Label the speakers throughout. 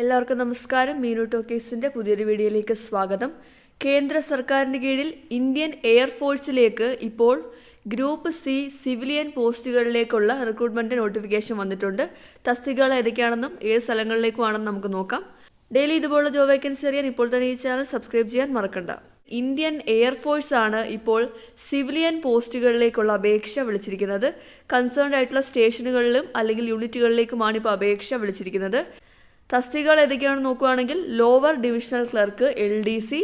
Speaker 1: എല്ലാവർക്കും നമസ്കാരം. മീനു ടോക്കീസിന്റെ പുതിയൊരു വീഡിയോയിലേക്ക് സ്വാഗതം. കേന്ദ്ര സർക്കാരിന് കീഴിൽ ഇന്ത്യൻ എയർഫോഴ്സിലേക്ക് ഇപ്പോൾ ഗ്രൂപ്പ് സി സിവിലിയൻ പോസ്റ്റുകളിലേക്കുള്ള റിക്രൂട്ട്മെന്റ് നോട്ടിഫിക്കേഷൻ വന്നിട്ടുണ്ട്. തസ്തികകൾ ഏതൊക്കെയാണെന്നും ഏത് സ്ഥലങ്ങളിലേക്കുമാണെന്നും നമുക്ക് നോക്കാം. ഡെയിലി ഇതുപോലുള്ള ജോബ് വേക്കൻസി അറിയാൻ ഇപ്പോൾ തന്നെ ഈ ചാനൽ സബ്സ്ക്രൈബ് ചെയ്യാൻ മറക്കണ്ട. ഇന്ത്യൻ എയർഫോഴ്സ് ആണ് ഇപ്പോൾ സിവിലിയൻ പോസ്റ്റുകളിലേക്കുള്ള അപേക്ഷ വിളിച്ചിരിക്കുന്നത്. കൺസേൺഡ് ആയിട്ടുള്ള സ്റ്റേഷനുകളിലും അല്ലെങ്കിൽ യൂണിറ്റുകളിലേക്കുമാണ് ഇപ്പോൾ അപേക്ഷ വിളിച്ചിരിക്കുന്നത്. തസ്തികകൾ ഏതൊക്കെയാണെന്ന് നോക്കുകയാണെങ്കിൽ lower divisional clerk L D C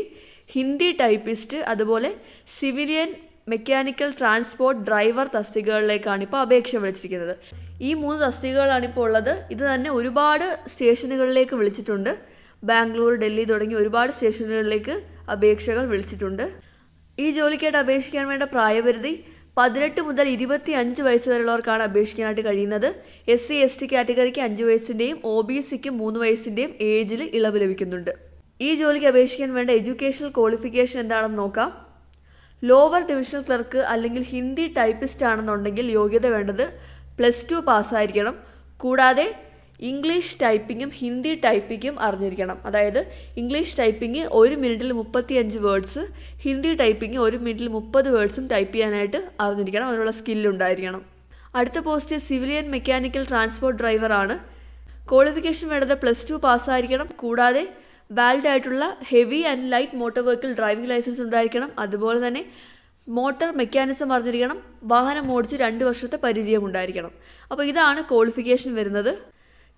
Speaker 1: Hindi typist അതുപോലെ സിവിലിയൻ മെക്കാനിക്കൽ ട്രാൻസ്പോർട്ട് ഡ്രൈവർ തസ്തികകളിലേക്കാണ് ഇപ്പോൾ അപേക്ഷ വിളിച്ചിരിക്കുന്നത്. ഈ മൂന്ന് തസ്തികകളാണ് ഇപ്പോൾ ഉള്ളത്. ഇത് തന്നെ ഒരുപാട് സ്റ്റേഷനുകളിലേക്ക് വിളിച്ചിട്ടുണ്ട്. ബാംഗ്ലൂർ ഡൽഹി തുടങ്ങി ഒരുപാട് സ്റ്റേഷനുകളിലേക്ക് അപേക്ഷകൾ വിളിച്ചിട്ടുണ്ട്. ഈ ജോലിക്കായിട്ട് അപേക്ഷിക്കാൻ വേണ്ട പ്രായപരിധി പതിനെട്ട് മുതൽ ഇരുപത്തി അഞ്ച് വയസ്സ് വരെയുള്ളവർക്കാണ് അപേക്ഷിക്കാനായിട്ട് കഴിയുന്നത്. എസ് സി എസ് ടി കാറ്റഗറിക്ക് അഞ്ച് വയസ്സിന്റെയും ഒ ബി സിക്ക് മൂന്ന് വയസ്സിന്റെയും ഏജിൽ ഇളവ് ലഭിക്കുന്നുണ്ട്. ഈ ജോലിക്ക് അപേക്ഷിക്കാൻ വേണ്ട എഡ്യൂക്കേഷണൽ ക്വാളിഫിക്കേഷൻ എന്താണെന്ന് നോക്കാം. ലോവർ ഡിവിഷണൽ ക്ലർക്ക് അല്ലെങ്കിൽ ഹിന്ദി ടൈപ്പിസ്റ്റ് ആണെന്നുണ്ടെങ്കിൽ യോഗ്യത വേണ്ടത് പ്ലസ് ടു പാസ്സായിരിക്കണം കൂടാതെ ഇംഗ്ലീഷ് ടൈപ്പിങ്ങും ഹിന്ദി ടൈപ്പിങ്ങും അറിഞ്ഞിരിക്കണം. അതായത് ഇംഗ്ലീഷ് ടൈപ്പിംഗ് ഒരു മിനിറ്റിൽ മുപ്പത്തിയഞ്ച് വേർഡ്സ് ഹിന്ദി ടൈപ്പിംഗ് ഒരു മിനിറ്റിൽ മുപ്പത് വേർഡ്സും ടൈപ്പ് ചെയ്യാനായിട്ട് അറിഞ്ഞിരിക്കണം. അതിനുള്ള സ്കില്ലുണ്ടായിരിക്കണം അടുത്ത പോസ്റ്റ് സിവിലിയൻ മെക്കാനിക്കൽ ട്രാൻസ്പോർട്ട് ഡ്രൈവറാണ് ക്വാളിഫിക്കേഷൻ വേണ്ടത് പ്ലസ് ടു പാസ്സായിരിക്കണം കൂടാതെ വാലിഡ് ആയിട്ടുള്ള heavy and light motor vehicle driving licence ഉണ്ടായിരിക്കണം. അതുപോലെ തന്നെ മോട്ടോർ മെക്കാനിസം അറിഞ്ഞിരിക്കണം. വാഹനം ഓടിച്ച് രണ്ട് വർഷത്തെ പരിചയം ഉണ്ടായിരിക്കണം. അപ്പോൾ ഇതാണ് ക്വാളിഫിക്കേഷൻ വരുന്നത്.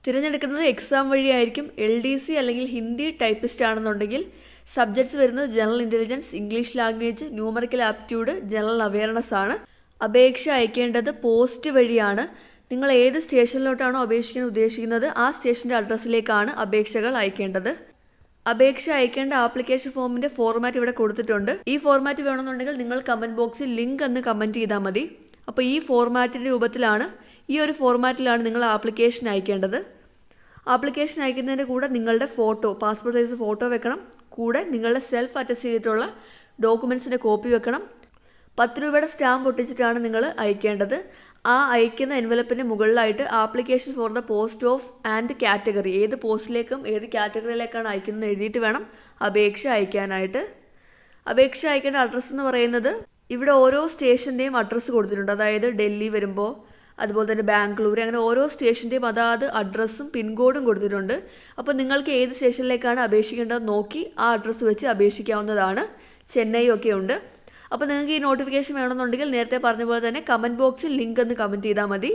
Speaker 1: തിരഞ്ഞെടുക്കുന്നത് എക്സാം വഴിയായിരിക്കും എൽ ഡി സി അല്ലെങ്കിൽ ഹിന്ദി ടൈപ്പിസ്റ്റ് ആണെന്നുണ്ടെങ്കിൽ സബ്ജക്ട്സ് വരുന്നത് general intelligence English language numerical aptitude general awareness ആണ്. അപേക്ഷ അയക്കേണ്ടത് പോസ്റ്റ് വഴിയാണ്. നിങ്ങൾ ഏത് സ്റ്റേഷനിലോട്ടാണോ അപേക്ഷിക്കാൻ ഉദ്ദേശിക്കുന്നത് ആ സ്റ്റേഷന്റെ അഡ്രസ്സിലേക്കാണ് അപേക്ഷകൾ അയക്കേണ്ടത്. അപേക്ഷ അയക്കേണ്ട ആപ്ലിക്കേഷൻ ഫോമിന്റെ ഫോർമാറ്റ് ഇവിടെ കൊടുത്തിട്ടുണ്ട്. ഈ ഫോർമാറ്റ് വേണമെന്നുണ്ടെങ്കിൽ നിങ്ങൾ കമന്റ് ബോക്സിൽ ലിങ്ക് എന്ന് കമന്റ് ചെയ്താൽ മതി. അപ്പോൾ ഈ ഫോർമാറ്റിന്റെ രൂപത്തിലാണ് ഈ ഒരു ഫോർമാറ്റിലാണ് നിങ്ങൾ ആപ്ലിക്കേഷൻ അയക്കേണ്ടത്. ആപ്ലിക്കേഷൻ അയക്കുന്നതിന്റെ കൂടെ നിങ്ങളുടെ ഫോട്ടോ പാസ്പോർട്ട് സൈസ് ഫോട്ടോ വെക്കണം. കൂടെ നിങ്ങളുടെ സെൽഫ് അറ്റസ്റ്റ് ചെയ്തിട്ടുള്ള ഡോക്യുമെൻസിന്റെ കോപ്പി വെക്കണം. പത്ത് രൂപയുടെ സ്റ്റാമ്പ് ഒട്ടിച്ചിട്ടാണ് നിങ്ങൾ അയക്കേണ്ടത്. ആ അയക്കുന്ന എൻവലപ്പിന്റെ മുകളിലായിട്ട് application for the post of and category ഏത് പോസ്റ്റിലേക്കും ഏത് കാറ്റഗറിയിലേക്കാണ് അയക്കുന്നത് എഴുതിയിട്ട് വേണം അപേക്ഷ അയക്കാനായിട്ട്. അപേക്ഷ അയക്കേണ്ട അഡ്രസ്സ് എന്ന് പറയുന്നത് ഇവിടെ ഓരോ സ്റ്റേഷന്റെയും അഡ്രസ്സ് കൊടുത്തിട്ടുണ്ട്. അതായത് ഡൽഹി വരുമ്പോൾ അതുപോലെ തന്നെ ബാംഗ്ലൂർ അങ്ങനെ ഓരോ സ്റ്റേഷന്റെയും അതാത് അഡ്രസ്സും പിൻകോഡും കൊടുത്തിട്ടുണ്ട്. അപ്പോൾ നിങ്ങൾക്ക് ഏത് സ്റ്റേഷനിലേക്കാണ് അപേക്ഷിക്കേണ്ടത് നോക്കി ആ അഡ്രസ്സ് വെച്ച് അപേക്ഷിക്കാവുന്നതാണ്. ചെന്നൈ ഒക്കെ ഉണ്ട്. അപ്പോൾ നിങ്ങൾക്ക് ഈ നോട്ടിഫിക്കേഷൻ വേണമെന്നുണ്ടെങ്കിൽ നേരത്തെ പറഞ്ഞ പോലെ തന്നെ കമന്റ് ബോക്സിൽ ലിങ്ക് ഒന്ന് കമന്റ് ചെയ്താൽ മതി.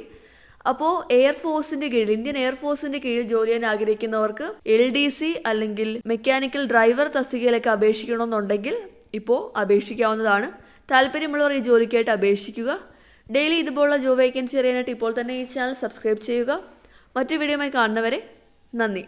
Speaker 1: അപ്പോൾ എയർഫോഴ്സിന്റെ കീഴിൽ ഇന്ത്യൻ എയർഫോഴ്സിന്റെ കീഴിൽ ജോലി ചെയ്യാൻ ആഗ്രഹിക്കുന്നവർക്ക് എൽ ഡി സി അല്ലെങ്കിൽ മെക്കാനിക്കൽ ഡ്രൈവർ തസ്തികയിലേക്ക് അപേക്ഷിക്കണമെന്നുണ്ടെങ്കിൽ ഇപ്പോൾ അപേക്ഷിക്കാവുന്നതാണ്. താല്പര്യമുള്ളവർ ഈ ജോലിക്കായിട്ട് അപേക്ഷിക്കുക. ഡെയിലി ഇതുപോലുള്ള ജോബ് വേക്കൻസി അറിയാനായിട്ട് ഇപ്പോൾ തന്നെ ഈ ചാനൽ സബ്സ്ക്രൈബ് ചെയ്യുക. മറ്റു വീഡിയോയുമായി കാണുന്നവരെ നന്ദി.